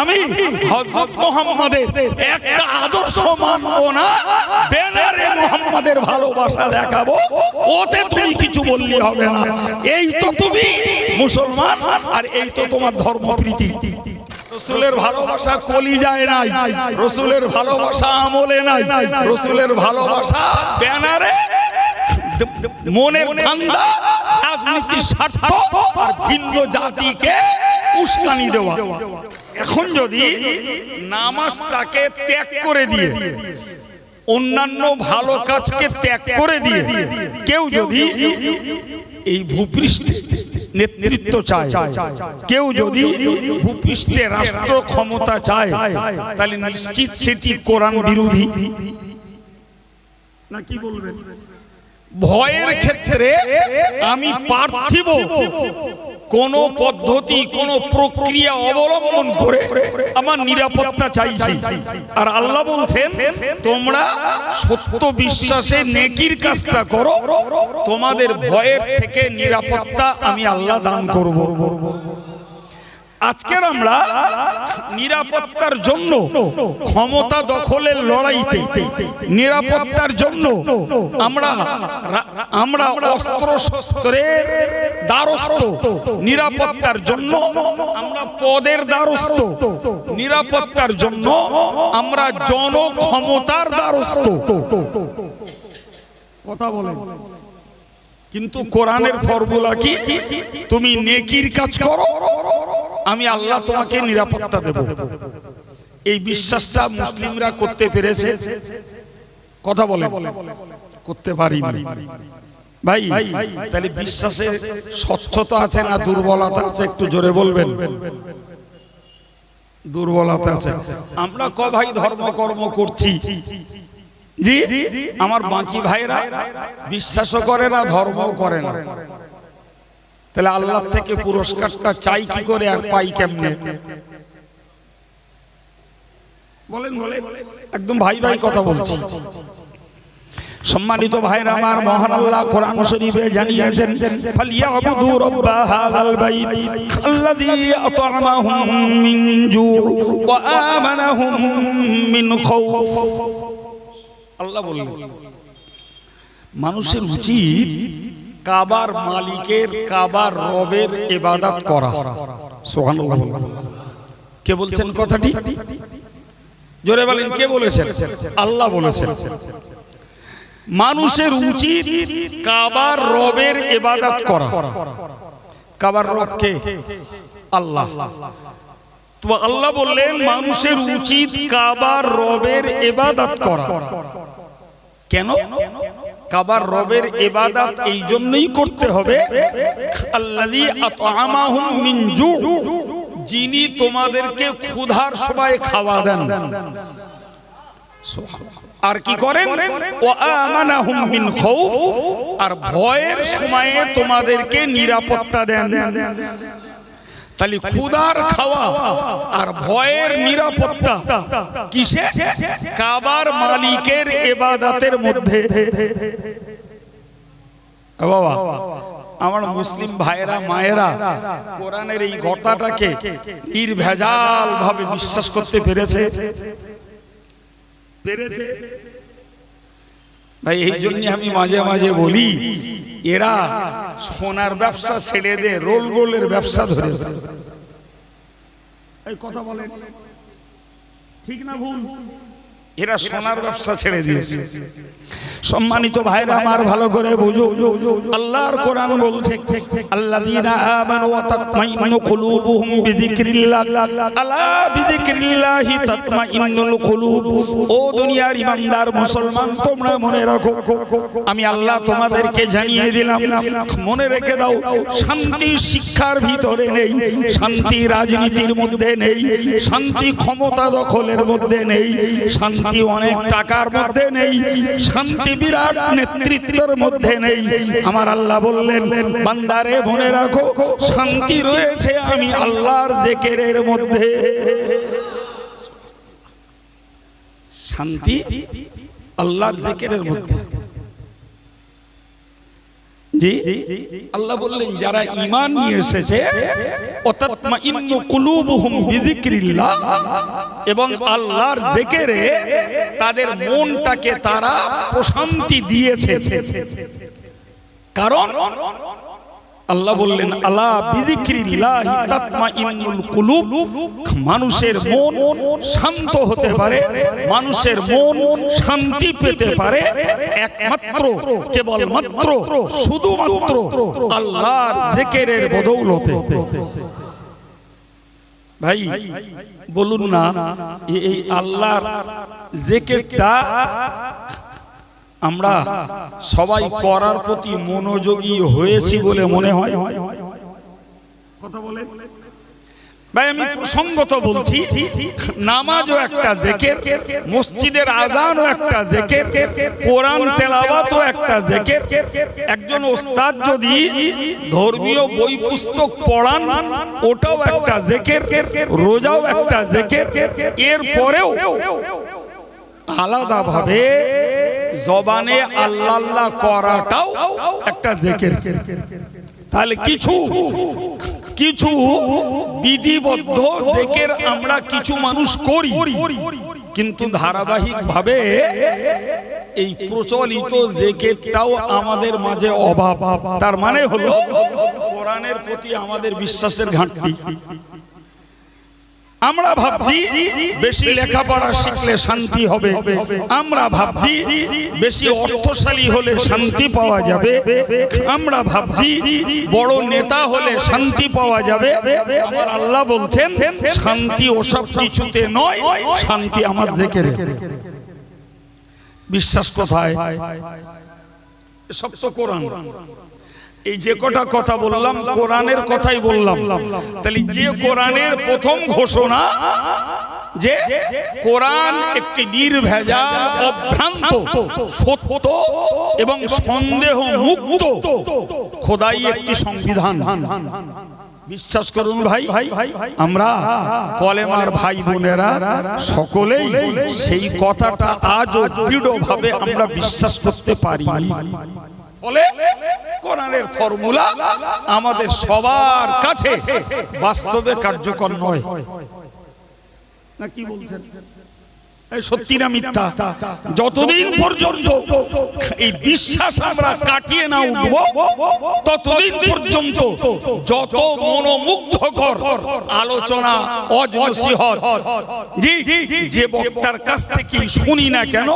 আমি হযরত মোহাম্মদের একটা আদর্শ মানবো না। ব্যানারে মুহাম্মাদের ভালোবাসা দেখাবো, ওতে তুমি কিছু বললে হবে না। এই তো তুমি মুসলমান, আর এই তো তোমার ধর্মপ্রীতি। রসুলের ভালোবাসা কলি যায় নাই, রসুলের ভালোবাসা আমলে নাই, রসুলের ভালোবাসা ব্যানারে মনের ঠান্ডা রাজনীতির স্বার্থ আর ভিন্ন জাতিকে উস্কানি দেওয়া। এখন যদি নামাজটাকে ত্যাগ করে দিয়ে অন্যান্য ভালো কাজকে ত্যাগ করে দিয়ে কেউ যদি এই ভূপৃষ্ঠে নেতৃত্ব চায় কেউ যদি ভূপৃষ্ঠে রাষ্ট্র ক্ষমতা চায় তাহলে নিশ্চিত সেটি কোরআন বিরোধী। না কি বলবেন? ভয়ের ক্ষেত্রে আমি পার্থিব। কোন পদ্ধতি, কোন প্রক্রিয়া অবলম্বন করে আমার নিরাপত্তা চাইছি। আর আল্লাহ বলছেন, তোমরা সত্য বিশ্বাসে নেকির কাজটা করো। তোমাদের ভয়ের থেকে নিরাপত্তা আমি আল্লাহ দান করব। আজকের আমরা নিরাপত্তার জন্য ক্ষমতা দখলের লড়াইতে, নিরাপত্তার জন্য আমরা আমরা অস্ত্র শস্ত্রের দ্বারস্থ, নিরাপত্তার জন্য আমরা পদের দ্বারস্থ, নিরাপত্তার জন্য আমরা জনক্ষমতার দ্বারস্থ। কথা বলেন। কিন্তু কোরআনের ফর্মুলা কি? তুমি নেকির কাজ করো, আমি আল্লাহ তোমাকে নিরাপত্তা দেব। এই বিশ্বাসটা মুসলিমরা করতে পেরেছে। কথা বলে করতে পারি ভাই, তাহলে বিশ্বাসের স্বচ্ছতা আছে না দুর্বলতা আছে? একটু জোরে বলবেন। দুর্বলতা আছে। আমরা ক ভাই ধর্ম কর্ম করছি? জি? আমার বাকি ভাইরা বিশ্বাসও করে না ধর্মও করে না। তাহলে আল্লাহ থেকে পুরস্কারটা চাই কি করে আর পাই কেমনে? বলেন বলেন একদম ভাই ভাই কথা বলছি। সম্মানিত ভাইরা আমার মহান আল্লাহ কোরআন শরীফে জানিয়েছেন ফালিয়াবুদু রাব্ব হাযাল বাইত আল্লাযী আত'আমাহুম মিন জু' ওয়া আমানাহুম মিন খাউফ। আল্লাহ বললেন মানুষের উচিত কাবার মালিকের কাবার রবের ইবাদত করা। সুবহানাল্লাহ কে বলছেন কথাটি? জোরে বলেন কে বলেছেন? আল্লাহ বলেছেন। মানুষের উচিত কাবার রবের ইবাদত করা। কাবার রব কে? আল্লাহ। তো আল্লাহ বললেন মানুষের উচিত কাবার রবের ইবাদত করা। কেন? কাবার রবের ইবাদত এই জন্যই করতে হবে। যিনি তোমাদেরকে ক্ষুধার সবাই খাওয়া দেন। আর কি করেন? আর ভয়ের সময়ে তোমাদেরকে নিরাপত্তা দেন। তাহলে ক্ষুধার খাওয়া আর ভয়ের নিরাপত্তা কিসে? কাবার মালিকের এবাদাতের মধ্যে। বাবা আমার মুসলিম ভাইয়েরা মায়েরা কোরআনের এই ঘটনাটাকে নির্ভেজাল ভাবে বিশ্বাস করতে পেরেছে। পেরেছে। ভাই এই জন্য আমি মাঝে মাঝে বলি এরা সোনার ব্যবসা ছেড়ে দে রোল গোলের ব্যবসা ধরে এই কথা বলেন। ঠিক না ভুল? এরা সোনার ব্যবসা ছেড়ে দিয়েছে। সম্মানিত ভাইরা আমার ভালো করে বুঝো। আল্লাহর কোরআন বলছে, আল্লাযীনা আমানু ওয়া তাতমাইন্নু কুলুবুহুম বিযিকরিল্লাহ। আলা বিযিকরিল্লাহি তাতমাইন্নুল কুলুব। ও দুনিয়ার ইমানদার মুসলমান, তোমরা মনে রাখো, আমি আল্লাহ তোমাদেরকে জানিয়ে দিলাম, মনে রেখে দাও, শান্তি শিক্ষার ভিতরে নেই, শান্তি রাজনীতির মধ্যে নেই, শান্তি ক্ষমতা দখলের মধ্যে নেই, শান্তি অনেক টাকার মধ্যে নেই। শান্তি বিরাট নেতৃত্বের মধ্যে নেই। আমার আল্লাহ বললেন, বান্দারে মনে রাখো, শান্তি রয়েছে আমি আল্লাহর জেকেরের মধ্যে। শান্তি আল্লাহর জেকেরের মধ্যে। জি? আল্লাহ বললেন, যারা ইমান নিয়ে এসেছে এবং আল্লাহর জিকিরে তাদের মনটাকে তারা প্রশান্তি দিয়েছে। কারণ আল্লাহ বললেন আলা বিযিকরিল্লাহি তাতমাইন্নুল কুলুব। মানুষের মন শান্ত হতে পারে মানুষের মন শান্তি পেতে পারে একমাত্র কেবলমাত্র শুধুমাত্র আল্লাহর জিকিরের বদৌলতে। ভাই বলুন না এই আল্লাহর জিকিরটা আমরা সবাই করার প্রতি মনোযোগী হয়েছি বলে মনে হয়। কথা বলে? আমি প্রসঙ্গত বলছি, নামাজও একটা জেকের, মসজিদের আজানও একটা জেকের, কোরআন তেলাওয়াতও একটা জেকের। একজন ওস্তাদ যদি ধর্মীয় বই পুস্তক পড়ান, ওটাও একটা জেকের, রোজাও একটা জেকের। এর পরেও আলাদাভাবে জবানে আল্লাহ করাটাও একটা জেকের। তাহলে কিছু কিছু বিধিবদ্ধ জেকের আমরা কিছু মানুষ করি। কিন্তু ধারাবাহিক ভাবে এই প্রচলিত জেকেরটাও আমাদের মাঝে অভাব। তার মানে হলো, কোরআনের প্রতি আমাদের বিশ্বাসের ঘাটতি। আমরা ভাবছি বেশি লেখাপড়া শিখলে শান্তি হবে। আমরা ভাবছি বেশি অর্থশালী হলে শান্তি পাওয়া যাবে। আমরা ভাবছি বড় নেতা হলে শান্তি পাওয়া যাবে। আমার আল্লাহ বলছেন, শান্তি ওসব কিছুতে নয়, শান্তি আমার দেখে বিশ্বাস কোথায়? সব তো কোরআন। এই যে কটা কথা বললাম, কোরআনের কথাই বললাম। তাহলে যে কোরআনের প্রথম ঘোষণা, যে কোরআন একটি নির্ভেজাল, অভ্রান্ত, সত্য এবং সন্দেহ মুক্ত খোদাই একটি সংবিধান। বিশ্বাস করুন ভাই, আমরা কলেমার ভাই বোনেরা সকলেই সেই কথাটা আজও দৃঢ়ভাবে আমরা বিশ্বাস করতে পারিনি। ফলে কোরআনের ফর্মুলা আমাদের সবার কাছে বাস্তবে কার্যকর নয়। কি বলছেন? সত্যি না মিথ্যা? যতদিন পর্যন্ত এই বিশ্বাস আমরা কাটিয়ে না উঠব, ততদিন পর্যন্ত যত মনোমুগ্ধকর আলোচনা অজনসিহত জি, যে বক্তার কাছ থেকে শুনি না কেন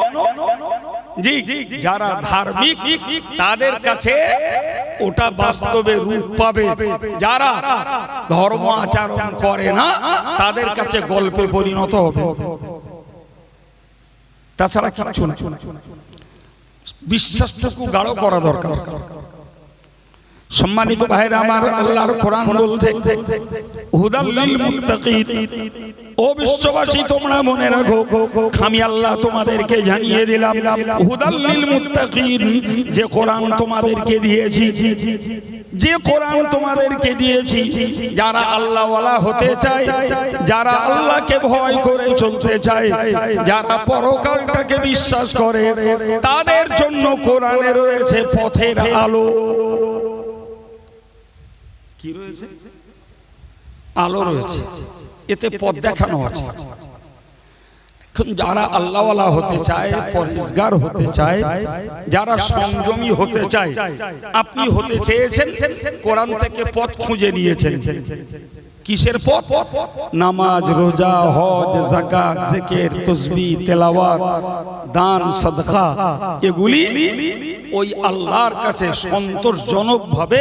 যারা ধার্মিক, তাদের কাছে ওটা বাস্তবে রূপ পাবে। যারা ধর্ম আচরণ করে না, তাদের কাছে গল্পে পরিণত হবে। তাছাড়া কিচ্ছু না। বিশ্বাসটুকু গাঢ় করা দরকার। সম্মানিত ভাইরা আমার আল্লাহর কোরআন বলছে হুদাল্লিল মুত্তাকিন। ও বিশ্ববাসী, তোমরা মনে রাখো, আমি আল্লাহ তোমাদেরকে জানিয়ে দিলাম হুদাল্লিল মুত্তাকিন। যে কোরআন তোমাদেরকে দিয়েছি, যে কোরআন তোমাদেরকে দিয়েছি, যারা আল্লাহওয়ালা হতে চায়, যারা আল্লাহকে ভয় করে চলতে চায়, যারা পরকালটাকে বিশ্বাস করে, তাদের জন্য কোরআনে রয়েছে পথের আলো। কি রয়েছে আলো রয়েছে। এতে পথ দেখানো আছে। এখন যারা আল্লাহওয়ালা হতে চায় পরিষ্কার হতে চায় যারা সংযমী হতে চায় আপনি হতে চেয়েছেন কোরআন থেকে পথ খুঁজে নিয়েছেন। কিসের পথ? নামাজ, রোজা, হজ জাকাত জিকির তসবি তেলাওয়াত, দান, সদকা, এগুলি ওই আল্লাহর কাছে সন্তোষজনক ভাবে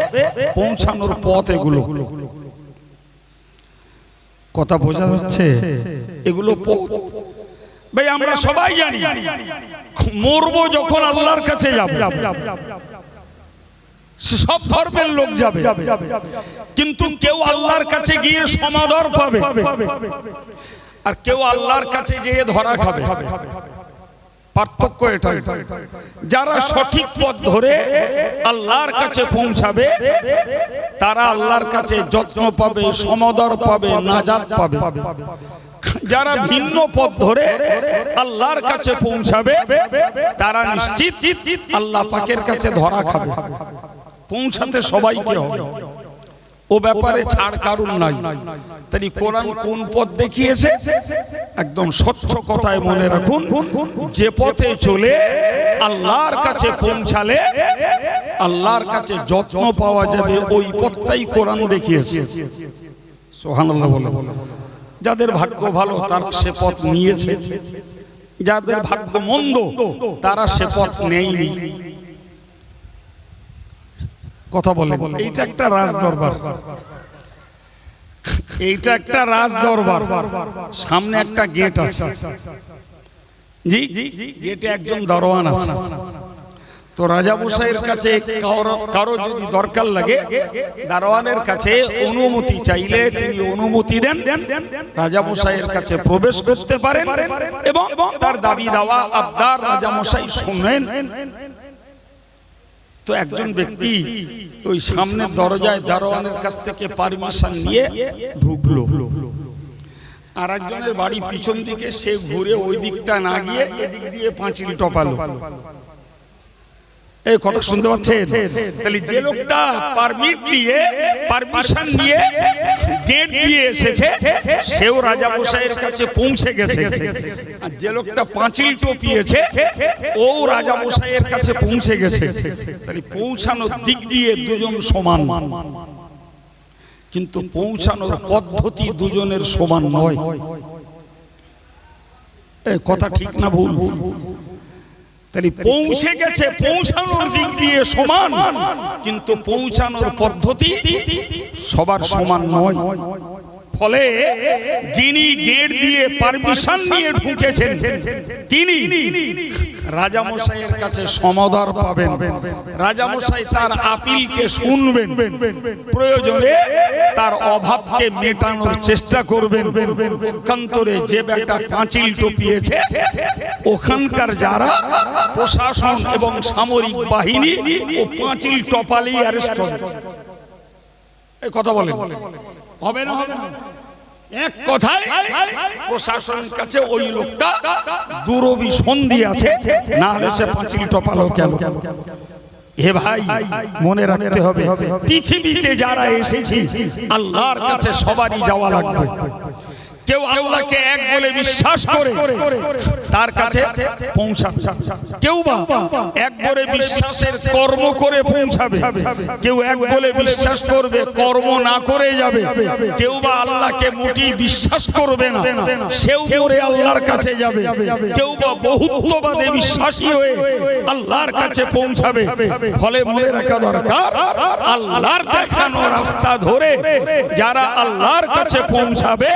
পৌঁছানোর পথ এগুলো। কথা বোঝা যাচ্ছে? এগুলো পথ। ভাই, আমরা সবাই জানি, মরবো যখন আল্লাহর কাছে যাব। সব ধর্মের লোক যাবে। কিন্তু কেউ আল্লাহর কাছে গিয়ে সমাদর পাবে। আর কেউ আল্লাহর কাছে গিয়ে ধরা খাবে। পার্থক্য এটা যারা সঠিক পথ ধরে আল্লাহর কাছে পৌঁছাবে, তারা আল্লাহর কাছে যত্ন পাবে, সমদর পাবে, নাজাত পাবে। যারা ভিন্ন পথ ধরে আল্লাহর কাছে পৌঁছাবে, তারা নিশ্চিত আল্লাহ পাকের কাছে ধরা খাবে। পৌঁছাতে সবাইকে হবে। ও ব্যাপারে ছাড় কারণ নাই। তাই কোরআন কোন পথ দেখিয়েছে? একদম স্বচ্ছ কথায় মনে রাখুন, যে পথে চলে আল্লাহর কাছে পৌঁছালে আল্লাহর কাছে যত্ন পাওয়া যাবে, ওই পথটাই কোরআন দেখিয়েছে। সোহানাল্লাহ বলে। যাদের ভাগ্য ভালো, তারা সে পথ নিয়েছে। যাদের ভাগ্য মন্দ, তারা সে পথ নেয়নি। কথা বলে এইটা একটা রাজ দরবার এইটা একটা রাজ দরবার সামনে একটা গেট আছে। জি গেটে একজন দরওয়ান আছে। তো রাজা মশাইয়ের কাছে কারও কারও যদি দরকার লাগে দারোয়ানের কাছে অনুমতি চাইলে তিনি অনুমতি দেন। রাজা মশাইয়ের কাছে প্রবেশ করতে পারেন এবং তার দাবি দাওয়া আবদার রাজা মশাই শুনেন। তো একজন ব্যক্তি ওই সামনে দরজায় দারোয়ানের কাছ থেকে পারমিশন নিয়ে ঢুকলো। আর একজনের বাড়ি পিছন দিকে সে ঘুরে ওই দিকটা না গিয়ে এদিক দিয়ে পাঁচিল টপালো। এই কথা শুনতে পাচ্ছেন? তাহলে যে লোকটা পারমিট নিয়ে পারমিশন নিয়ে গেট দিয়ে এসেছে, সেও রাজা মশাইয়ের কাছে পৌঁছে গেছে। আর যে লোকটা পাঁচিল টপিয়েছে ও রাজা মশাইয়ের কাছে পৌঁছে গেছে। তাহলে পৌঁছানোর দিক দিয়ে দুজন সমান। কিন্তু পৌঁছানোর পদ্ধতি দুজনের সমান নয়। কথা ঠিক না ভুল? তাহলে পৌঁছে গেছে পৌঁছানোর দিক দিয়ে সমান। কিন্তু পৌঁছানোর পদ্ধতি সবার সমান নয়। ফলে যিনি গেট দিয়ে পারমিশন নিয়ে ঢুকেছেন তিনি রাজামশাইয়ের কাছে সমাদর পাবেন। রাজামশাই তার আপিলকে শুনবেন। প্রয়োজনে তার অভাবকে মেটানোর চেষ্টা করবেন। পক্ষান্তরে যে একটা পাঁচিল টপিয়েছে, ওখানকার যারা প্রশাসন এবং সামরিক বাহিনী ও পাঁচিল টপালেই অ্যারেস্ট হবে কথা বলেন। হবে না হবে না? এক কথায় প্রশাসনের কাছে ওই লোকটা দুরবি সন্ধি আছে, না হলে সে পাঁচিল টপালো কেন হে ভাই, মনে রাখতে হবে, পৃথিবীতে যারা এসেছি, আল্লাহর কাছে সবারই যাওয়া লাগবে। কেউ আল্লাহকে এক বলে বিশ্বাস করে তার কাছে পৌঁছাবে। কেউ বা এক বলে বিশ্বাসের কর্ম করে পৌঁছাবে। কেউ এক বলে বিশ্বাস করবে কর্ম না করে যাবে। কেউ বা আল্লাহকে মোটি বিশ্বাস করবে না। সেও মরে আল্লাহর কাছে যাবে। কেউ বা বহুত্ববাদে বিশ্বাসী হয়ে আল্লাহর কাছে পৌঁছাবে। ফলে মনে রাখা দরকার আল্লাহর দেখানো রাস্তা ধরে যারা আল্লাহর কাছে পৌঁছাবে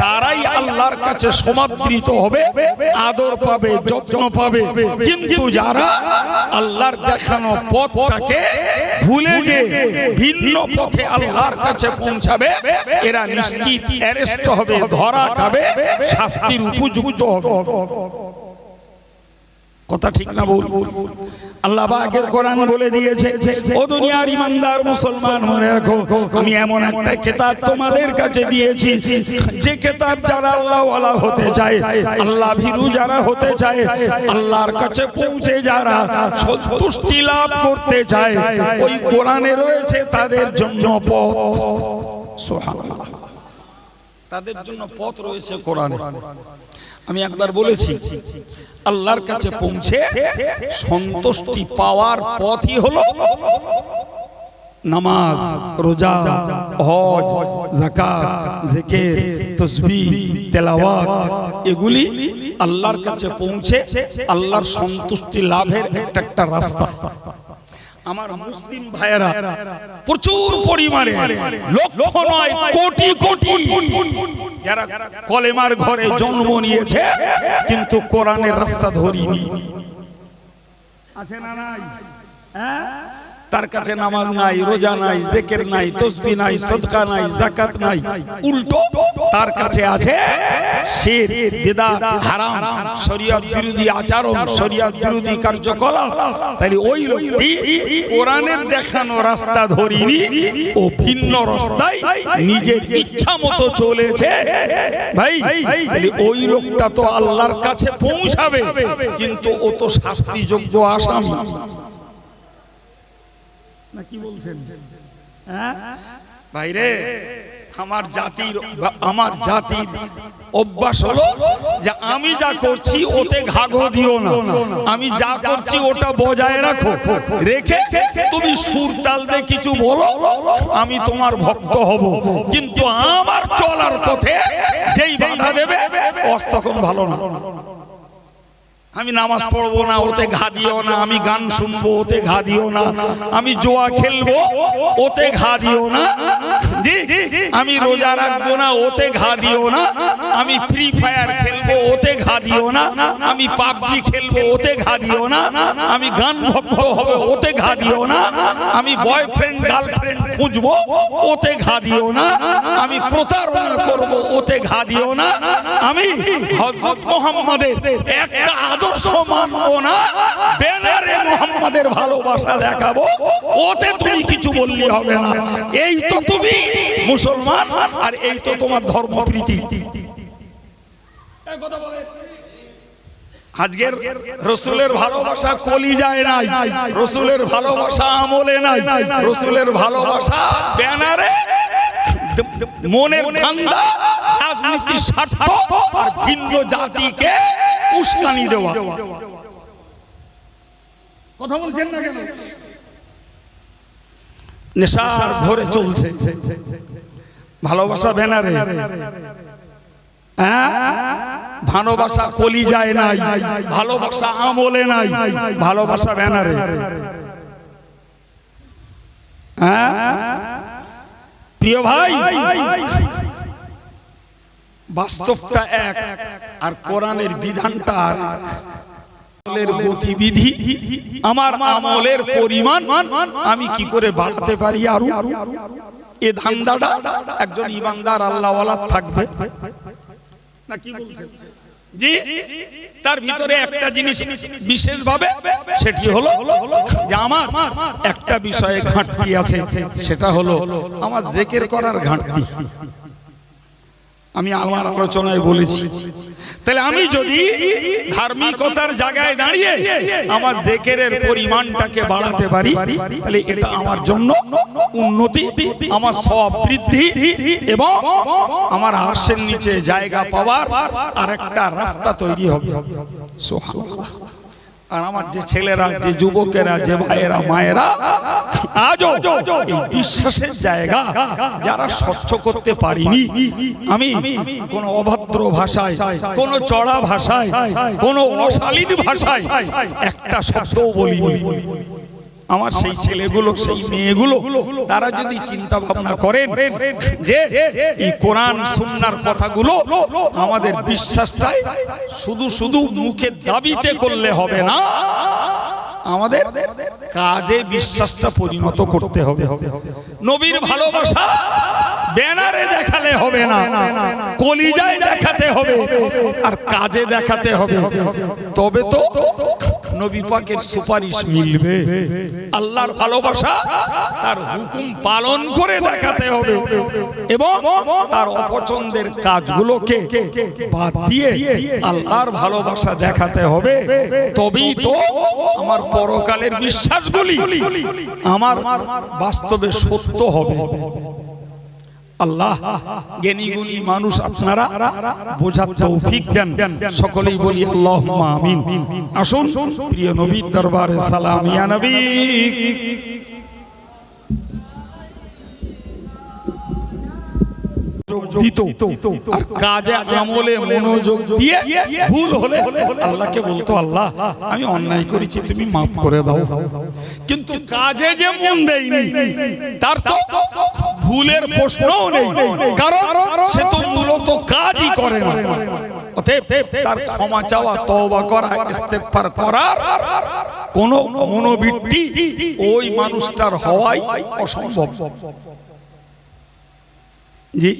তারাই আল্লাহর কাছে সমাদৃত হবে, আদর পাবে, যত্ন পাবে। কিন্তু যারা আল্লাহর দেখানো পথটাকে ভুলে যে ভিন্ন পথে আল্লাহর কাছে পৌঁছাবে, এরা নিশ্চিত অ্যারেস্ট হবে, ধরা খাবে, শাস্তির উপযুক্ত হবে। কথা ঠিক না বল আল্লাহ পাকের কোরআন বলে দিয়েছে, ও দুনিয়ার ইমানদার মুসলমান, মনে রাখো, আমি এমন একটা কিতাব তোমাদের কাছে দিয়েছি। যে কিতাব যারা আল্লাহ ওয়ালা হতে চায়, আল্লাহ ভীরু যারা হতে চায়, আল্লাহর কাছে পৌঁছে যারা সন্তুষ্টি লাভ করতে চায়, ওই কোরআনে রয়েছে তাদের জন্য পথ। সুবহানাল্লাহ। তাদের জন্য পথ রয়েছে কোরআনে। আমি একবার বলেছি, আল্লাহর কাছে পৌঁছে সন্তুষ্টি পাওয়ার পথই হলো নামাজ, রোজা, হজ জাকাত জিকির, তসবিহ, তেলাওয়াত, এগুলি আল্লাহর কাছে পৌঁছে আল্লাহর সন্তুষ্টি লাভের একটা একটা রাস্তা। আমার মুসলিম ভাইয়েরা প্রচুর পরিমাণে লক্ষ নয় কোটি কোটি যারা কলেমার ঘরে জন্ম নিয়েছে কিন্তু কোরআনের রাস্তা ধরিনি। আছে না নাই? হ্যাঁ? তার কাছে নামাজ নাই, রোজা নাই, জেকের নাই, তসবি নাই, সদকা নাই জাকাত নাই, উল্টো তার কাছে আছে শির বিদআত হারাম, শরীয়ত বিরোধী আচরণ, শরীয়ত বিরোধী কার্যকলাপ। তাই ওই লোকটি কোরআনের দেখানো রাস্তা ধরিনি ও ভিন্ন রাস্তায় নিজের ইচ্ছা মতো চলেছে। ভাই ওই লোকটা তো আল্লাহর কাছে পৌঁছাবে, কিন্তু ও তো শাস্তিযোগ্য আসামি। না কি বলছেন? হ্যাঁ? ভাইরে আমার জাতির আমার জাতির অভ্যাস হলো যে আমি যা করছি ওতে ঘাঘো দিও না। আমি যা করছি ওটা বজায় রাখো। রেখে তুমি সুর তাল দিয়ে কিছু বলো আমি তোমার ভক্ত হব। কিন্তু আমার চলার পথে যেই বাধা দেবে অস তখন ভালো না। আমি নামাজ পড়ব না, ওতে ঘা দিও না, আমি গান শুনব, ওতে ঘা দিও না, আমি জোয়া খেলব, ওতে ঘা দিও না আমি রোজা রাখব না, ওতে ঘা দিও না, আমি ফ্রি ফায়ার খেলব ওতে ঘা দিও না, আমি পাবজি খেলব, ওতে ঘা দিও না, আমি গান ভক্ত হবে, ওতে ঘা দিও না, আমি বয়ফ্রেন্ড গার্লফ্রেন্ড খুঁজবো, ওতে ঘা দিও না, আমি প্রতারণা করব, ওতে ঘা দিও না, আমি হযরত মোহাম্মদের একটা আদর্শ মানবো না, ব্যানারে মোহাম্মদের ভালোবাসা দেখাবো, ওতে তুমি কিছু বললে হবে না এই তো তুমি মুসলমান, আর এই তো তোমার ধর্মপ্রীতি। আজকের রসুলের ভালোবাসা কলি যায় নাই রসুলের ভালোবাসা আমলে নাই রসুলের ভালোবাসা ব্যানারে মনের ঠান্ডা রাজনীতির স্বার্থ আর ভিন্ন জাতিকে উস্কানি দেওয়া। কথা বলছেন না কেন? নেশার ঘরে চলছে। ভালোবাসা ব্যানারে। হ্যাঁ? ভালোবাসা কলি যায় নাই, ভালোবাসা আমলে নাই, ভালোবাসা ব্যানারে। হ্যাঁ? প্রিয় ভাই, বাস্তবটা এক আর কোরআনের বিধানটা আর। আমলের গতিবিধি, আমার আমলের পরিমাণ, আমি কি করে বাড়াতে পারি আরও? এ ধান্দাটা একজন ইমানদার আল্লাহওয়ালা থাকবে। না কি বলছেন? জি তার ভিতরে একটা জিনিস বিশেষ ভাবে সেটি হলো যে আমার একটা বিষয়ে ঘাটতি আছে সেটা হলো আমার জেকের করার ঘাটতি। আমি আমার আলোচনায় বলেছি তাহলে আমি যদি ধার্মিকতার জায়গায় দাঁড়িয়ে আমার জেকেরের পরিমাণটাকে বাড়াতে পারি তাহলে এটা আমার জন্য উন্নতি আমার সব বৃদ্ধি এবং আমার হাস্যের নিচে জায়গা পাওয়ার আর একটা রাস্তা তৈরি হবে। আর আমার যে ছেলেরা যে যুবকেরা যে ভাইয়েরা মায়েরা আজও এই বিশ্বাসের জায়গা যারা স্বচ্ছ করতে পারিনি। আমি কোন অভদ্র ভাষায় কোন চড়া ভাষায় কোন অশালীন ভাষায় একটা শব্দও বলিনি। আমার সেই ছেলেগুলো, সেই মেয়েগুলো, তারা যদি চিন্তা ভাবনা করেন যে এই কোরআন, সুন্নার কথাগুলো আমাদের বিশ্বাসটাই শুধু শুধু মুখে দাবিতে করলে হবে না, আমাদের কাজে বিশ্বাসটা পরিণত করতে হবে। নবীর ভালোবাসা ব্যানারে দেখালে হবে না। কলিজায় দেখাতে হবে। আর কাজে দেখাতে হবে। তবে তো নবী পাকের সুপারিশ মিলবে। আল্লাহর ভালোবাসা তার হুকুম পালন করে দেখাতে হবে। এবং তার অপছন্দের কাজগুলোকে বাদ দিয়ে আল্লাহর ভালোবাসা দেখাতে হবে। তবেই তো আমার পরকালের বিশ্বাসগুলি আমার বাস্তবে সত্য হবে। আল্লাহ জ্ঞানী গুণী মানুষ আপনারা বোঝার তৌফিক দেন। সকলেই বলি আল্লাহ আমিন। আসুন, প্রিয় নবীর দরবারে সালাম, ইয়া নবী। দিত। আর কাজে আমলে মনোযোগ দিয়ে ভুল হলে আল্লাহকে বলতো, আল্লাহ, আমি অন্যায় করেছি, তুমি মাফ করে দাও। কিন্তু কাজে যে মন দেয়নি, তার তো ভুলের প্রশ্নও নেই। কারণ সে তো মূলত কাজই করে না। অতএব তার ক্ষমা চাওয়া, তওবা করা করার কোন মনোবৃত্তি ওই মানুষটার হওয়াই অসম্ভব। জি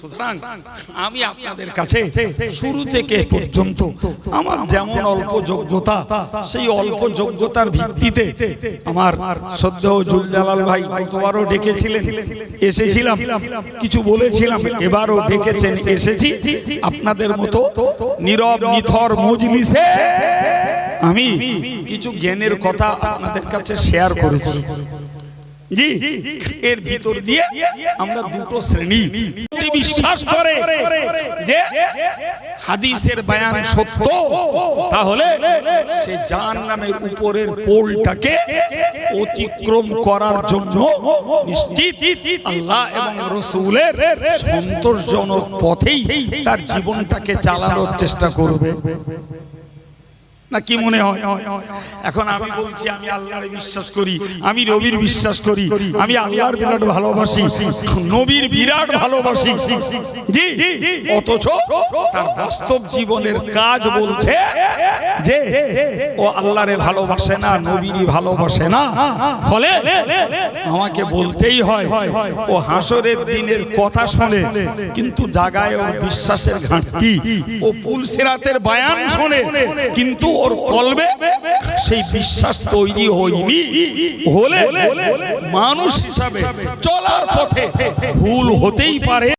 সুতরাং আমি আপনাদের কাছে শুরু থেকে পর্যন্ত আমার যেমন অল্প যোগ্যতা সেই অল্প যোগ্যতার ভিত্তিতে আমার সদ্য জুলজালাল ভাই গতবারও ডেকেছিলেন। এসেছিলাম। কিছু বলেছিলাম এবারও ডেকেছেন। এসেছি। আপনাদের মতো নীরব নিথর মজলিসে আমি কিছু জ্ঞানের কথা আপনাদের কাছে শেয়ার করেছি। জি, এর ভিতর দিয়ে আমরা দুটো শ্রেণি। বিশ্বাস করে যে হাদিসের বয়ান সত্য, তাহলে সে জাহান নামের উপরের পোলটাকে অতিক্রম করার জন্য নিশ্চিত আল্লাহ এবং রসুলের সন্তোষজনক পথেই তার জীবনটাকে চালানোর চেষ্টা করবে। না কি মনে হয়? এখন আমি বলছি, আমি আল্লাহর বিশ্বাস করি, আমি রবির বিশ্বাস করি, আমি আল্লাহর বিরাট ভালোবাসি, নবীর বিরাট ভালোবাসি। জি, অথচ তার বাস্তব জীবনের কাজ বলছে যে, ও আল্লাহরে ভালোবাসে না, নবীরই ভালোবাসে না। ফলে আমাকে বলতেই হয়, ও হাসরের দিনের কথা শুনে, কিন্তু জাগায় ওর বিশ্বাসের ঘাটতি, ও পুলসিরাতের বায়ান শোনে, কিন্তু ওর কলবে সেই বিশ্বাস তৈরি হয়নি। হলে মানুষ হিসাবে চলার পথে ভুল হতেই পারে।